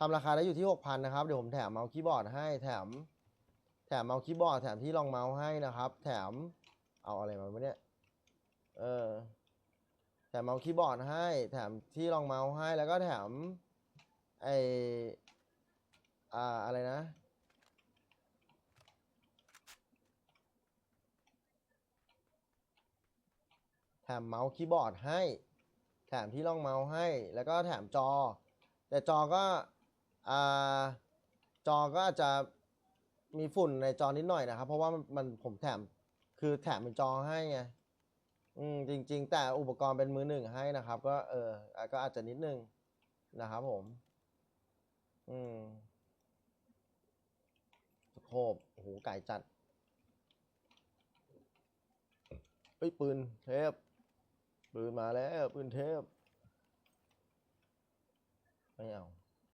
ทำราคาได้อยู่ที่หกพันนะครับ เดี๋ยวผมแถมเมาส์คีย์บอร์ดให้แถม แถมเมาส์คีย์บอร์ดแถมที่รองเมาส์ให้นะครับ แถมเอาอะไรมาวะเนี่ยเออแถมเมาส์คีย์บอร์ดให้ แถมที่รองเมาส์ให้แล้วก็แถมไออ่าอะไรนะ แถมเมาส์คีย์บอร์ดให้ แถมที่รองเมาส์ให้ แล้วก็แถมจอ แต่จอก็ จอก็อาจจะมีฝุ่นในจอนิดหน่อยนะครับ เพราะว่ามันผมแถมคือแถมเป็นจอให้ไงอืมจริง ๆ แต่อุปกรณ์เป็นมือหนึ่งให้นะครับ ก็เออก็อาจจะนิดนึงนะครับผม อืมสโคบโอ้โหไก่จัดเฮ้ยปืนเทพปืนมาแล้ว ปืนเทพไม่เอา